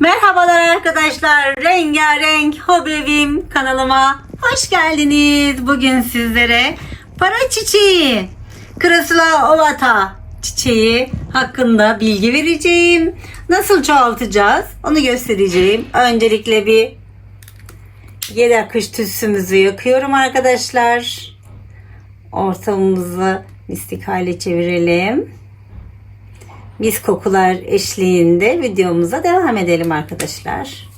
Merhabalar arkadaşlar. Rengarenk Hobevim kanalıma hoş geldiniz. Bugün sizlere para çiçeği, Krasula ovata çiçeği hakkında bilgi vereceğim. Nasıl çoğaltacağız onu göstereceğim. Öncelikle bir yedi akış tütsümüzü yakıyorum arkadaşlar. Ortamımızı mistik hale çevirelim mis kokular eşliğinde videomuza devam edelim arkadaşlar.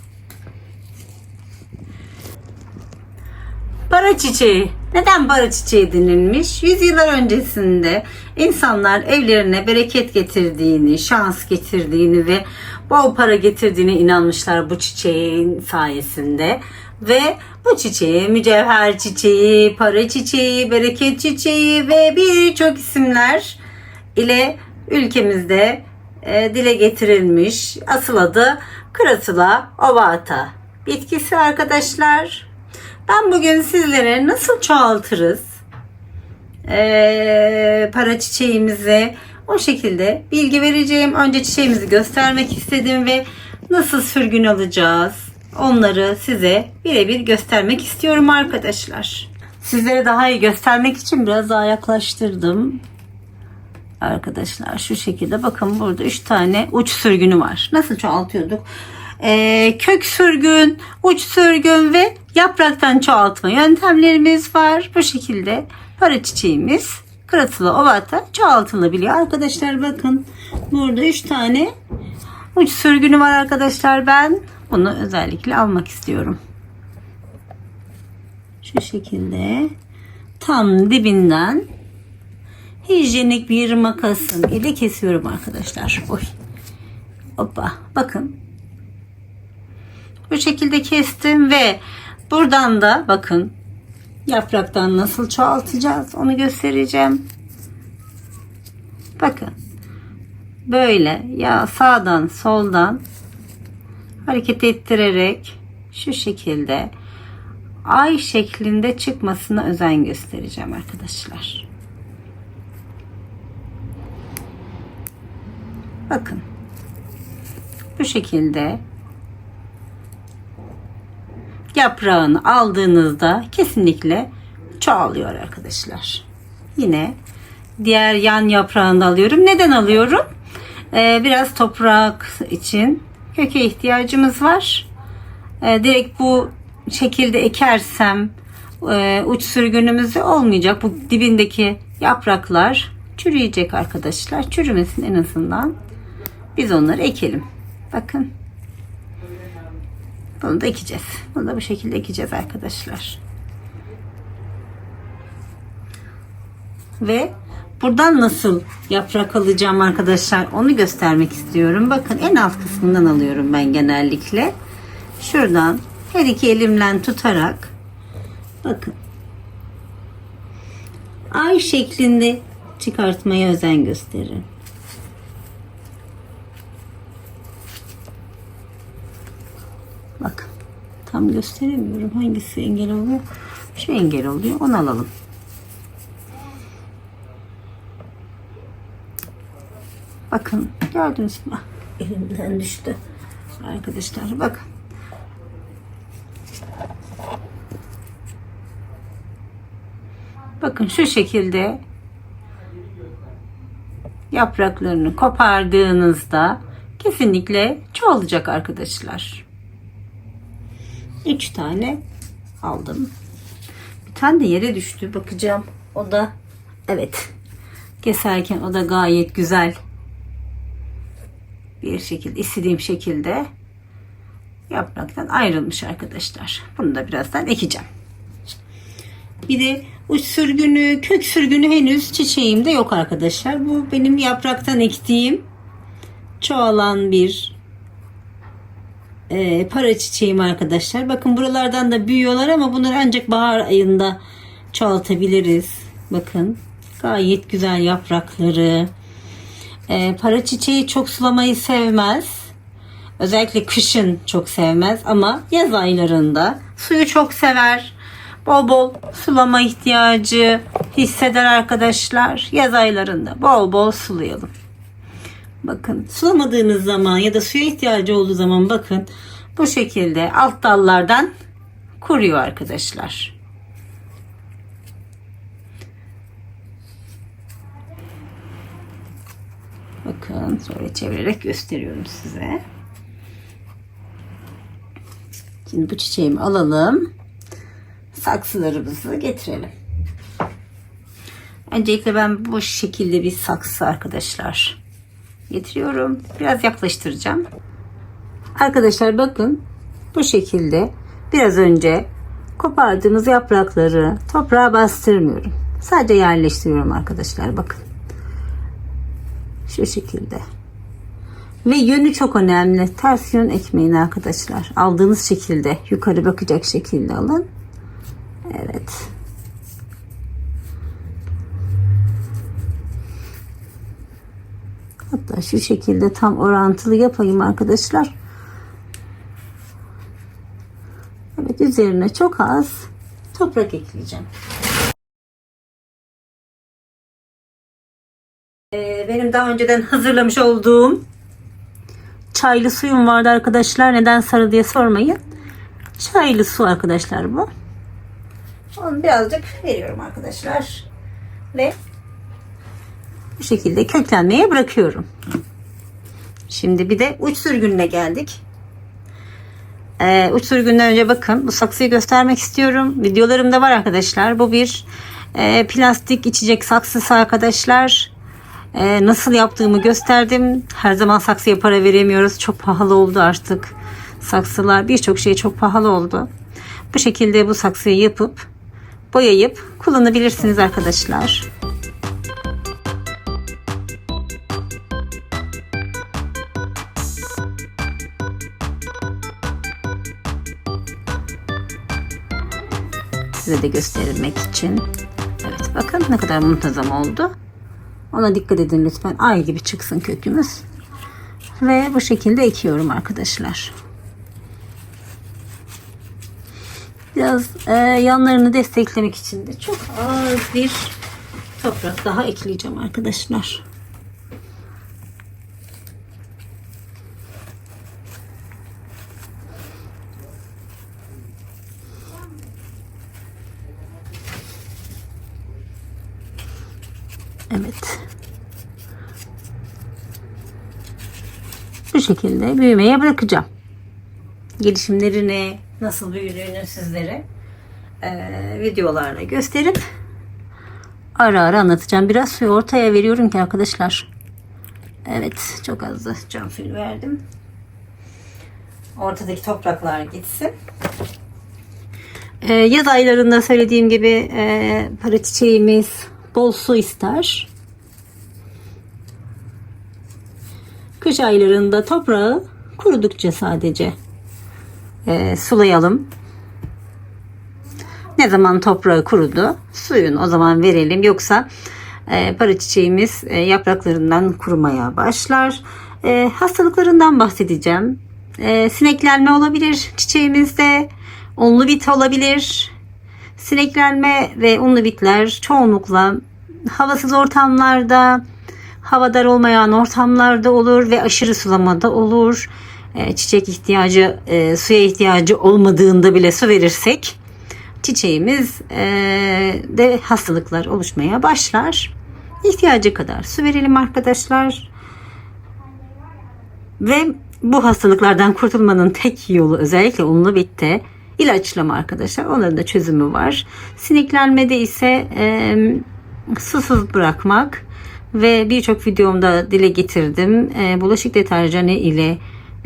Para çiçeği. Neden para çiçeği denilmiş? Yüzyıllar öncesinde insanlar evlerine bereket getirdiğini, şans getirdiğini ve bol para getirdiğine inanmışlar bu çiçeğin sayesinde. Ve bu çiçeği mücevher çiçeği, para çiçeği, bereket çiçeği ve birçok isimler ile ülkemizde e, dile getirilmiş. Asıl adı Krasula ovata bitkisi arkadaşlar. Ben bugün sizlere nasıl çoğaltırız e, para çiçeğimizi o şekilde bilgi vereceğim. Önce çiçeğimizi göstermek istedim ve nasıl sürgün alacağız onları size birebir göstermek istiyorum arkadaşlar. Sizlere daha iyi göstermek için biraz daha yaklaştırdım arkadaşlar şu şekilde bakın burada 3 tane uç sürgünü var. Nasıl çoğaltıyorduk? Ee, kök sürgün, uç sürgün ve yapraktan çoğaltma yöntemlerimiz var. Bu şekilde para çiçeğimiz kıratılı ovata çoğaltılabiliyor. Arkadaşlar bakın burada 3 tane uç sürgünü var arkadaşlar. Ben bunu özellikle almak istiyorum. Şu şekilde tam dibinden hijyenik bir makasım ile kesiyorum arkadaşlar. Oy. Hoppa. Bakın. Bu şekilde kestim ve buradan da bakın yapraktan nasıl çoğaltacağız onu göstereceğim. Bakın. Böyle ya sağdan soldan hareket ettirerek şu şekilde ay şeklinde çıkmasına özen göstereceğim arkadaşlar. Bakın. Bu şekilde yaprağını aldığınızda kesinlikle çoğalıyor arkadaşlar. Yine diğer yan yaprağını alıyorum. Neden alıyorum? Ee, biraz toprak için köke ihtiyacımız var. Ee, direkt bu şekilde ekersem e, uç sürgünümüzü olmayacak. Bu dibindeki yapraklar çürüyecek arkadaşlar. Çürümesin en azından. Biz onları ekelim. Bakın. Bunu da ekeceğiz. Bunu da bu şekilde ekeceğiz arkadaşlar. Ve buradan nasıl yaprak alacağım arkadaşlar onu göstermek istiyorum. Bakın en alt kısmından alıyorum ben genellikle. Şuradan her iki elimle tutarak bakın ay şeklinde çıkartmaya özen gösterin. Bakın tam gösteremiyorum hangisi engel oluyor. Şu engel oluyor onu alalım. Bakın gördünüz mü? Elimden düştü. Arkadaşlar bakın. Bakın şu şekilde yapraklarını kopardığınızda kesinlikle çoğalacak arkadaşlar. 3 tane aldım. Bir tane de yere düştü. Bakacağım. O da evet. Keserken o da gayet güzel bir şekilde istediğim şekilde yapraktan ayrılmış arkadaşlar. Bunu da birazdan ekeceğim. Bir de uç sürgünü, kök sürgünü henüz çiçeğimde yok arkadaşlar. Bu benim yapraktan ektiğim çoğalan bir e, para çiçeğim arkadaşlar. Bakın buralardan da büyüyorlar ama bunları ancak bahar ayında çoğaltabiliriz. Bakın gayet güzel yaprakları. E, para çiçeği çok sulamayı sevmez. Özellikle kışın çok sevmez ama yaz aylarında suyu çok sever. Bol bol sulama ihtiyacı hisseder arkadaşlar. Yaz aylarında bol bol sulayalım. Bakın sulamadığınız zaman ya da suya ihtiyacı olduğu zaman bakın bu şekilde alt dallardan kuruyor arkadaşlar. Bakın şöyle çevirerek gösteriyorum size. Şimdi bu çiçeğimi alalım. Saksılarımızı getirelim. Öncelikle ben bu şekilde bir saksı arkadaşlar getiriyorum. Biraz yaklaştıracağım. Arkadaşlar bakın bu şekilde biraz önce kopardığımız yaprakları toprağa bastırmıyorum. Sadece yerleştiriyorum arkadaşlar bakın. Şu şekilde. Ve yönü çok önemli. Ters yön ekmeğin arkadaşlar. Aldığınız şekilde yukarı bakacak şekilde alın. Evet. Hatta şu şekilde tam orantılı yapayım arkadaşlar. Evet üzerine çok az toprak ekleyeceğim. Ee, benim daha önceden hazırlamış olduğum çaylı suyum vardı arkadaşlar. Neden sarı diye sormayın. Çaylı su arkadaşlar bu. Onu birazcık veriyorum arkadaşlar. Ve bu şekilde köklenmeye bırakıyorum. Şimdi bir de uç sürgününe geldik. Ee, uç sürgünden önce bakın bu saksıyı göstermek istiyorum. Videolarımda var arkadaşlar. Bu bir e, plastik içecek saksısı arkadaşlar. E, nasıl yaptığımı gösterdim. Her zaman saksıya para veremiyoruz. Çok pahalı oldu artık. Saksılar birçok şey çok pahalı oldu. Bu şekilde bu saksıyı yapıp boyayıp kullanabilirsiniz arkadaşlar. Size de göstermek için. Evet bakın ne kadar muntazam oldu. Ona dikkat edin lütfen. Ay gibi çıksın kökümüz. Ve bu şekilde ekiyorum arkadaşlar. Biraz e, yanlarını desteklemek için de çok az bir toprak daha ekleyeceğim arkadaşlar. Evet. Bu şekilde büyümeye bırakacağım. Gelişimlerini nasıl büyüdüğünü sizlere eee, videolarla gösterip ara ara anlatacağım. Biraz suyu ortaya veriyorum ki arkadaşlar. Evet çok az da cam suyu verdim. Ortadaki topraklar gitsin. Ee, yaz aylarında söylediğim gibi e, para çiçeğimiz bol su ister. Kış aylarında toprağı kurudukça sadece e, sulayalım. Ne zaman toprağı kurudu suyunu o zaman verelim. Yoksa e, para çiçeğimiz e, yapraklarından kurumaya başlar. E, hastalıklarından bahsedeceğim. E, sineklenme olabilir çiçeğimizde. Unlu bit olabilir. Sineklenme ve unlu bitler çoğunlukla havasız ortamlarda, havadar olmayan ortamlarda olur ve aşırı sulamada olur. E, çiçek ihtiyacı, e, suya ihtiyacı olmadığında bile su verirsek çiçeğimiz e, de hastalıklar oluşmaya başlar. İhtiyacı kadar su verelim arkadaşlar. Ve bu hastalıklardan kurtulmanın tek yolu özellikle unlu bitte ilaçlama arkadaşlar. Onların da çözümü var. Sineklenmede ise e, susuz bırakmak ve birçok videomda dile getirdim. E, bulaşık deterjanı ile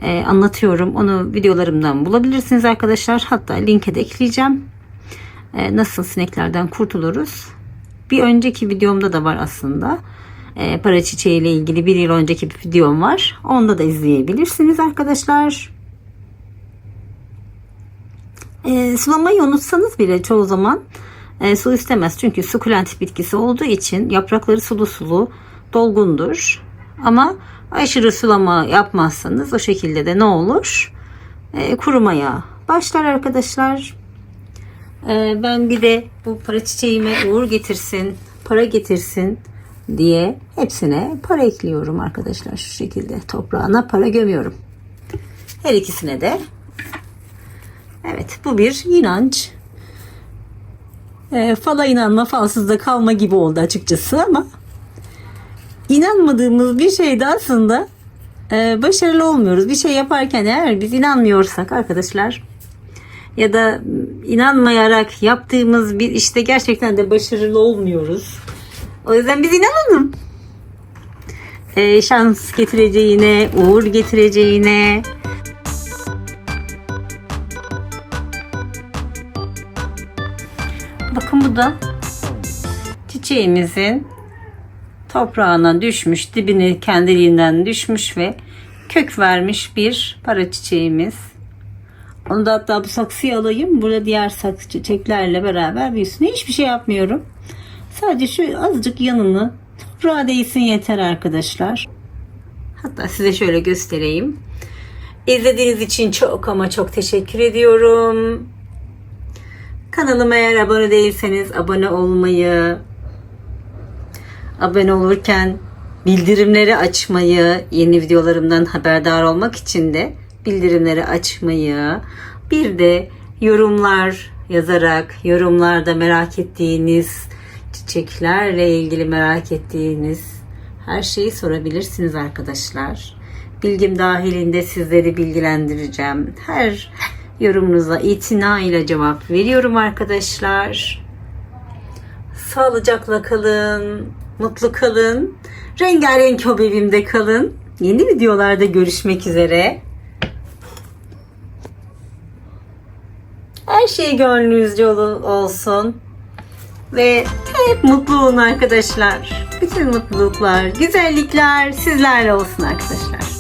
e, anlatıyorum. Onu videolarımdan bulabilirsiniz arkadaşlar. Hatta linke de ekleyeceğim. E, nasıl sineklerden kurtuluruz? Bir önceki videomda da var aslında. E, para çiçeği ile ilgili bir yıl önceki bir videom var. Onda da izleyebilirsiniz arkadaşlar. E, sulamayı unutsanız bile çoğu zaman e, su istemez. Çünkü sukulent bitkisi olduğu için yaprakları sulu sulu dolgundur. Ama aşırı sulama yapmazsanız o şekilde de ne olur? E, kurumaya başlar arkadaşlar. E, ben bir de bu para çiçeğime uğur getirsin, para getirsin diye hepsine para ekliyorum arkadaşlar şu şekilde toprağına para gömüyorum. Her ikisine de. Evet bu bir inanç. E, fala inanma falsızda kalma gibi oldu açıkçası ama inanmadığımız bir şeyde aslında e, başarılı olmuyoruz. Bir şey yaparken eğer biz inanmıyorsak arkadaşlar ya da inanmayarak yaptığımız bir işte gerçekten de başarılı olmuyoruz. O yüzden biz inanalım. E, şans getireceğine, uğur getireceğine, Bakın bu da çiçeğimizin toprağına düşmüş, dibini kendiliğinden düşmüş ve kök vermiş bir para çiçeğimiz. Onu da hatta bu saksıya alayım. Burada diğer saksı çiçeklerle beraber büyüsün. Hiçbir şey yapmıyorum. Sadece şu azıcık yanını toprağa değsin yeter arkadaşlar. Hatta size şöyle göstereyim. İzlediğiniz için çok ama çok teşekkür ediyorum. Kanalıma eğer abone değilseniz abone olmayı, abone olurken bildirimleri açmayı, yeni videolarımdan haberdar olmak için de bildirimleri açmayı, bir de yorumlar yazarak, yorumlarda merak ettiğiniz çiçeklerle ilgili merak ettiğiniz her şeyi sorabilirsiniz arkadaşlar. Bilgim dahilinde sizleri bilgilendireceğim. Her yorumunuza itina ile cevap veriyorum arkadaşlar. Sağlıcakla kalın, mutlu kalın, rengarenk hobimde kalın. Yeni videolarda görüşmek üzere. Her şey gönlünüzce ol- olsun. Ve hep mutlu olun arkadaşlar. Bütün mutluluklar, güzellikler sizlerle olsun arkadaşlar.